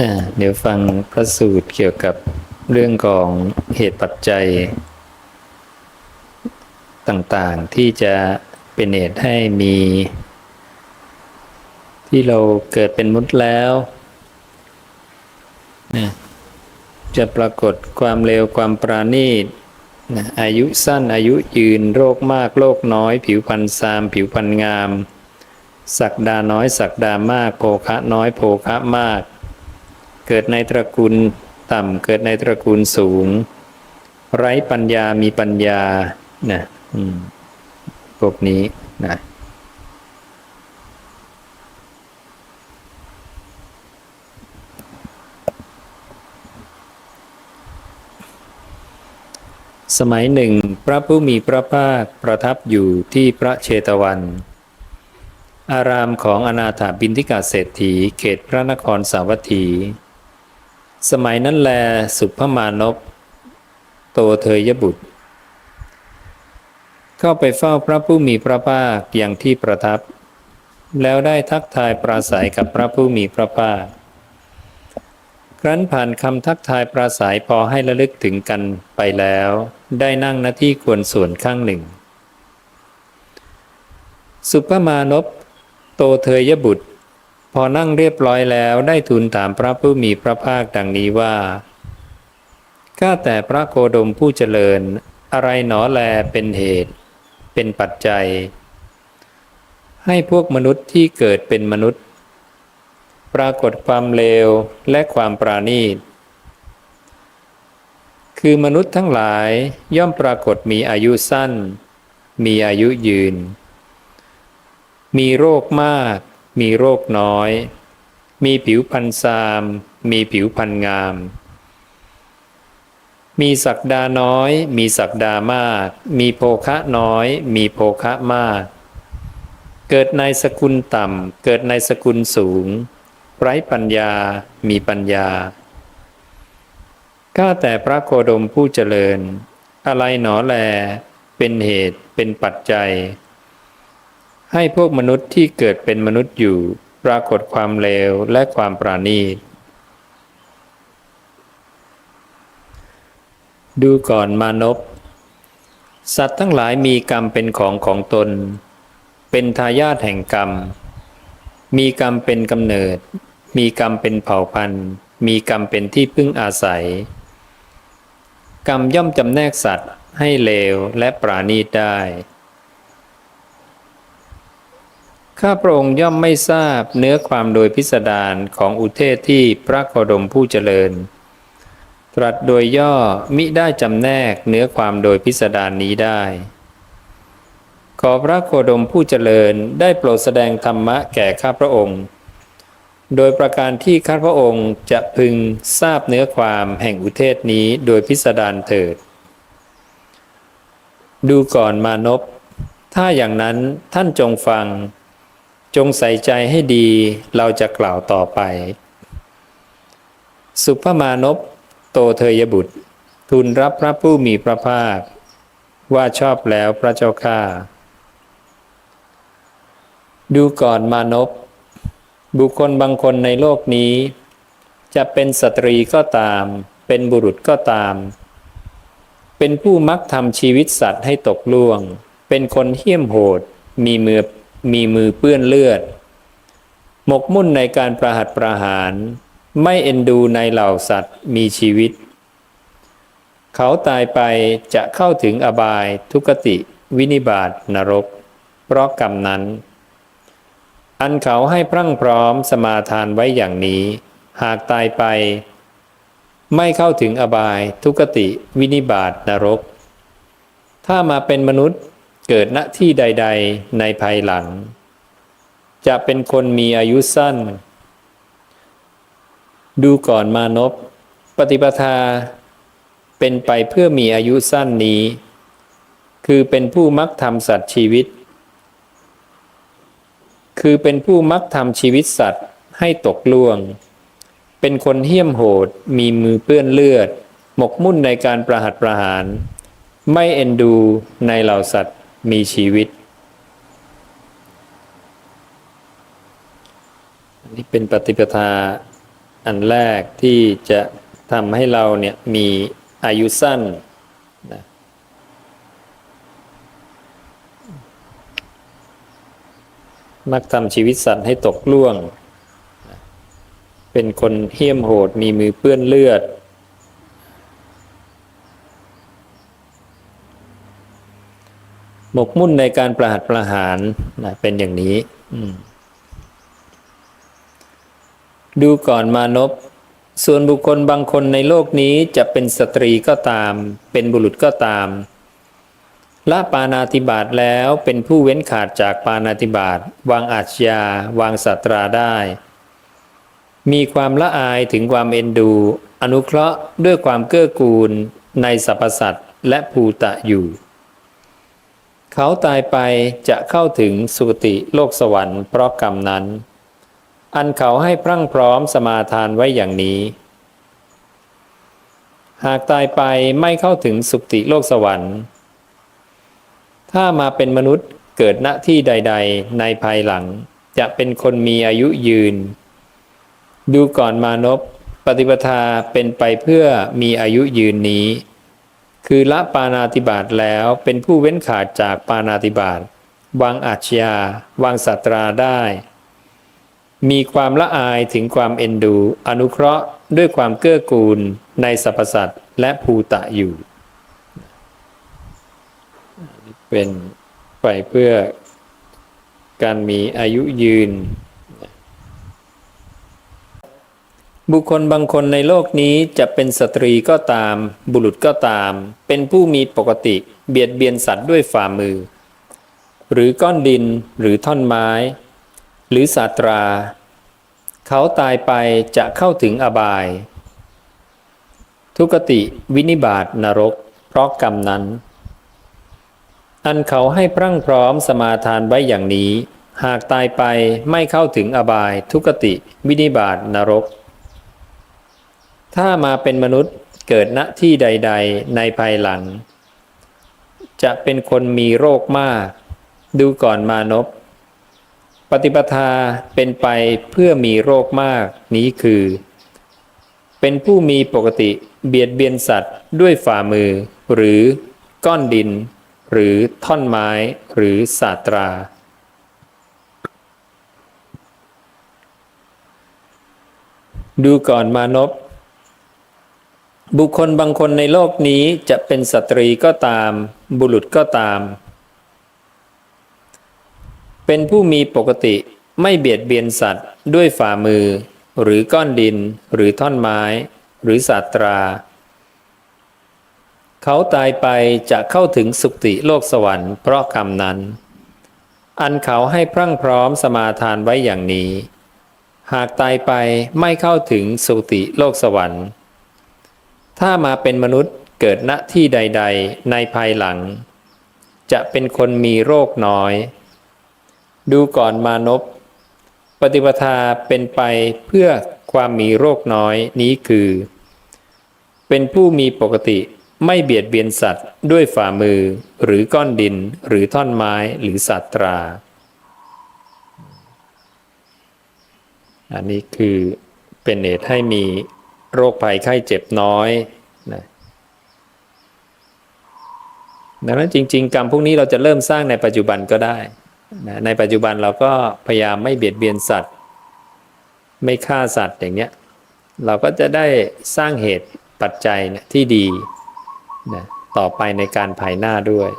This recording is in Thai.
อ่าเดี๋ยวฟังพระสูตรเกี่ยวกับเรื่องของเหตุปัจจัย ต่างๆที่จะเป็นเหตุให้มี ที่เราเกิดเป็นมนุษย์แล้วนะจะปรากฏความเร็วความปราณีตนะอายุสั้นอายุยืนโรคมากโรคน้อย ผิวพรรณซาม ผิวพรรณงาม ศักดาน้อยศักดามาก โภคะน้อยโภคะมาก เกิดในตระกูลต่ำเกิดในตระกูลสูง ไร้ปัญญามีปัญญานะอืมพวกนี้นะสมัยหนึ่ง พระผู้มีพระภาคประทับอยู่ที่พระเชตวัน อารามของอนาถาบินทิกาเศรษฐีเขตพระนครสาวัตถี สมัยนั้นแลสุภมานพโตเทยบุตร เข้าไปเฝ้าพระผู้มีพระภาคอย่างที่ประทับ แล้วได้ทักทายปราศัยกับพระผู้มีพระภาค ครั้นผ่านคำทักทายปราศัยพอให้ระลึกถึงกันไปแล้ว ได้นั่งหน้าที่ควรส่วนข้างหนึ่ง สุภมานพ โตเทยบุตร พอนั่งเรียบร้อยแล้วได้ทูลถามพระผู้มีพระภาคดังนี้ว่า ข้าแต่พระโคดมผู้เจริญ อะไรหนอแลเป็นเหตุ เป็นปัจจัย ให้พวกมนุษย์ที่เกิดเป็นมนุษย์ ปรากฏความเลวและความปราณีตคือมนุษย์ทั้งหลายย่อมปรากฏมีอายุสั้น มีอายุยืน มีโรคมาก มีโรคน้อย มีผิวพรรณซาม มีผิวพรรณงาม มีศักดาน้อย มีศักดามาก มีโภคะน้อย มีโภคะมาก เกิดในสกุลต่ำ เกิดในสกุลสูง ไร้ปัญญา มีปัญญา ข้าแต่พระโคดมผู้เจริญ อะไรหนอแล เป็นเหตุ เป็นปัจจัย ให้พวกมนุษย์ที่เกิดเป็นมนุษย์อยู่ ปรากฏความเลวและความปราณีตดูก่อนมานพสัตว์ทั้งหลายมีกรรมเป็นของของตน เป็นทายาทแห่งกรรม มีกรรมเป็นกำเนิด มีกรรมเป็นเผ่าพันธุ์ มีกรรมเป็นที่พึ่งอาศัย กรรมย่อมจำแนกสัตว์ให้เลวและปราณีตได้ ข้าพระองค์ย่อมไม่ทราบเนื้อความโดยพิสดารของอุเทศที่พระโคดมผู้เจริญ ตรัสโดยย่อมิได้จำแนกเนื้อความโดยพิสดารนี้ได้ ขอพระโคดมผู้เจริญได้โปรดแสดงธรรมะแก่ข้าพระองค์ โดยประการที่ข้าพระองค์จะพึงทราบเนื้อความแห่งอุเทศนี้โดยพิสดารเถิด ดูก่อนมานพถ้าอย่างนั้นท่านจงฟัง จงใส่ใจให้ดีเราจะกล่าวต่อไป สุภมานพโตเทยบุตร ทูลรับพระผู้มีพระภาค ว่าชอบแล้วพระเจ้าข้าดูก่อนมานพบุคคลบางคนในโลกนี้ จะเป็นสตรีก็ตาม เป็นบุรุษก็ตาม เป็นผู้มักทำชีวิตสัตว์ให้ตกล่วง เป็นคนเหี้ยมโหด มีมือ มีมือเปื้อนเลือด หมกมุ่นในการประหัตประหาร ไม่เอ็นดูในเหล่าสัตว์มีชีวิต เขาตายไปจะเข้าถึงอบายทุกติวินิบาตนรก เพราะกรรมนั้น อันเขาให้พรั่งพร้อมสมาทานไว้อย่างนี้ หากตายไป ไม่เข้าถึงอบายทุกติวินิบาตนรก ถ้ามาเป็นมนุษย์ เกิดณที่ใด ๆ ในภายหลัง จะเป็นคนมีอายุสั้น ดูก่อนมานพปฏิปทา เป็นไปเพื่อมีอายุสั้นนี้ คือเป็นผู้มักทำสัตว์ชีวิต คือเป็นผู้มักทำชีวิตสัตว์ให้ตกล่วง เป็นคนเหี้ยมโหดมีมือเปื้อนเลือด หมกมุ่นในการประหัตประหาร ไม่เอ็นดูในเหล่าสัตว์ มีชีวิต อันี่เป็นปฏิปทาอันแรกที่จะทำให้เราเนี่ยมีอายุสั้นนะมักทำชีวิตสัตว์ให้ตกล่วง เป็นคนเหี้ยมโหดมีมือเปื้อนเลือด หมกมุ่นในการประหัตประหารนะเป็นอย่างนี้ ดูก่อนมานพส่วนบุคคลบางคนในโลกนี้จะเป็นสตรีก็ตาม เป็นบุรุษก็ตามละปานาติบาตแล้วเป็นผู้เว้นขาดจากปานาติบาตวางอาชญาวางสัตราได้ มีความละอายถึงความเอ็นดู อนุเคราะห์ด้วยความเกื้อกูลในสรรพสัตว์และภูตะอยู่ เขาตายไปจะเข้าถึงสุคติโลกสวรรค์เพราะกรรมนั้น อันเขาให้พรั่งพร้อมสมาทานไว้อย่างนี้ หากตายไปไม่เข้าถึงสุคติโลกสวรรค์ ถ้ามาเป็นมนุษย์เกิดณที่ใด ๆ ในภายหลังจะเป็นคนมีอายุยืน ดูก่อนมานพปฏิปทาเป็นไปเพื่อมีอายุยืนนี้ คือละปานาติบาตแล้วเป็นผู้เว้นขาดจากปานาติบาตวางอาชญาวางสัตราได้ มีความละอายถึงความเอ็นดู อนุเคราะห์ด้วยความเกื้อกูลในสรรพสัตว์และภูตะอยู่ เป็นไปเพื่อการมีอายุยืน บุคคลบางคนในโลกนี้จะเป็นสตรีก็ตาม บุรุษก็ตาม เป็นผู้มีปกติเบียดเบียนสัตว์ด้วยฝ่ามือ หรือก้อนดินหรือท่อนไม้ หรือสาตรา เขาตายไปจะเข้าถึงอบาย ทุกติวินิบาตนรก เพราะกรรมนั้น อันเขาให้พรั่งพร้อมสมาทานไว้อย่างนี้ หากตายไปไม่เข้าถึงอบาย ทุกติวินิบาตนรก ถ้ามาเป็นมนุษย์เกิดณที่ใด ๆ ในภายหลัง จะเป็นคนมีโรคมาก ดูก่อนมานพปฏิปทาเป็นไปเพื่อมีโรคมากนี้คือ เป็นผู้มีปกติเบียดเบียนสัตว์ด้วยฝ่ามือ หรือก้อนดิน หรือท่อนไม้หรือสาตรา ดูก่อนมานพ บุคคลบางคนในโลกนี้จะเป็นสตรีก็ตาม บุรุษก็ตาม เป็นผู้มีปกติไม่เบียดเบียนสัตว์ด้วยฝ่ามือ หรือก้อนดิน หรือท่อนไม้ หรือสาตรา เขาตายไปจะเข้าถึงสุคติโลกสวรรค์เพราะกรรมนั้น อันเขาให้พรั่งพร้อมสมาทานไว้อย่างนี้ หากตายไปไม่เข้าถึงสุคติโลกสวรรค์ ถ้ามาเป็นมนุษย์เกิดณที่ใด ๆ ในภายหลัง จะเป็นคนมีโรคน้อย ดูก่อนมานพปฏิปทาเป็นไปเพื่อความมีโรคน้อยนี้คือ เป็นผู้มีปกติไม่เบียดเบียนสัตว์ด้วยฝ่ามือหรือก้อนดินหรือท่อนไม้หรือสัตรา อันนี้คือเป็นเหตุให้มี โรคภัยไข้เจ็บน้อยนะดังนั้นจริง ๆ กรรมพวกนี้เราจะเริ่มสร้างในปัจจุบันก็ได้นะในปัจจุบันเราก็พยายามไม่เบียดเบียนสัตว์ ไม่ฆ่าสัตว์อย่างเนี้ยเราก็จะได้สร้างเหตุปัจจัยนะที่ดีนะต่อไปในการภายหน้าด้วย